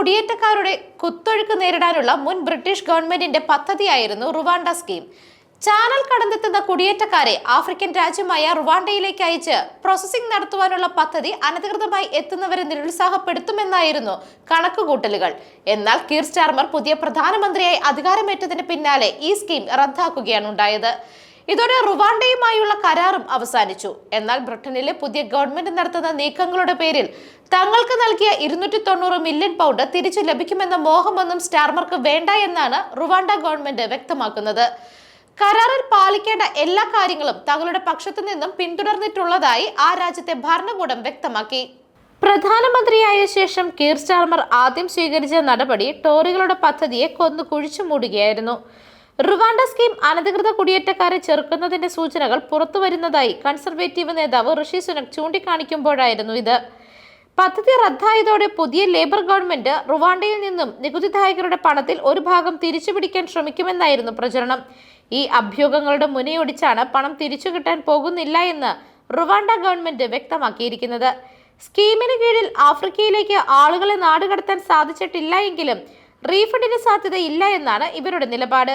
കുടിയേറ്റക്കാരുടെ കുത്തൊഴുക്ക് നേരിടാനുള്ള മുൻ ബ്രിട്ടീഷ് ഗവൺമെന്റിന്റെ പദ്ധതിയായിരുന്നു റുവാണ്ട സ്കീം. ചാനൽ കടന്നെത്തുന്ന കുടിയേറ്റക്കാരെ ആഫ്രിക്കൻ രാജ്യമായ റുവാണ്ടയിലേക്ക് അയച്ച് പ്രോസസ്സിംഗ് നടത്തുവാനുള്ള പദ്ധതി അനധികൃതമായി എത്തുന്നവരെ നിരുത്സാഹപ്പെടുത്തുമെന്നായിരുന്നു കണക്കുകൂട്ടലുകൾ. എന്നാൽ കീർ സ്റ്റാർമർ പുതിയ പ്രധാനമന്ത്രിയായി അധികാരമേറ്റതിന് പിന്നാലെ ഈ സ്കീം റദ്ദാക്കുകയാണ് ഉണ്ടായത്. ഇതോടെ റുവാണ്ടയുമായുള്ള കരാറും അവസാനിച്ചു. എന്നാൽ ബ്രിട്ടനിലെ പുതിയ ഗവൺമെന്റ് നടത്തുന്ന നീക്കങ്ങളുടെ പേരിൽ തങ്ങൾക്ക് നൽകിയ ഇരുന്നൂറ്റി തൊണ്ണൂറ് മില്യൺ പൗണ്ട് തിരിച്ചു ലഭിക്കുമെന്ന മോഹമൊന്നും സ്റ്റാർമർക്ക് വേണ്ട എന്നാണ് റുവാണ്ട ഗവൺമെന്റ് വ്യക്തമാക്കുന്നത്. കരാറിൽ പാലിക്കേണ്ട എല്ലാ കാര്യങ്ങളും തങ്ങളുടെ പക്ഷത്തു നിന്നും പിന്തുടർന്നിട്ടുള്ളതായി ആ രാജ്യത്തെ ഭരണകൂടം വ്യക്തമാക്കി. പ്രധാനമന്ത്രിയായ ശേഷം കീർ സ്റ്റാർമർ ആദ്യം സ്വീകരിച്ച നടപടി ടോറികളുടെ പദ്ധതിയെ കൊന്നു കുഴിച്ചു മൂടുകയായിരുന്നു. റുവാണ്ട സ്കീം അനധികൃത കുടിയേറ്റക്കാരെ ചെറുക്കുന്നതിന്റെ സൂചനകൾ പുറത്തുവരുന്നതായി കൺസർവേറ്റീവ് നേതാവ് ഋഷി സുനക് ചൂണ്ടിക്കാണിക്കുമ്പോഴായിരുന്നു ഇത്. പദ്ധതി റദ്ദായതോടെ പുതിയ ലേബർ ഗവൺമെന്റ് റുവാണ്ടയിൽ നിന്നും നികുതിദായകരുടെ പണത്തിൽ ഒരു ഭാഗം തിരിച്ചുപിടിക്കാൻ ശ്രമിക്കുമെന്നായിരുന്നു പ്രചരണം. ഈ അഭ്യൂഹങ്ങളുടെ മുനയൊടിച്ചാണ് പണം തിരിച്ചു കിട്ടാൻ പോകുന്നില്ല എന്ന് റുവാണ്ട ഗവൺമെന്റ് വ്യക്തമാക്കിയിരിക്കുന്നത്. സ്കീമിന് കീഴിൽ ആഫ്രിക്കയിലേക്ക് ആളുകളെ നാടുകടത്താൻ സാധിച്ചിട്ടില്ല എങ്കിലും റീഫണ്ടിന് സാധ്യതയില്ല എന്നാണ് ഇവരുടെ നിലപാട്.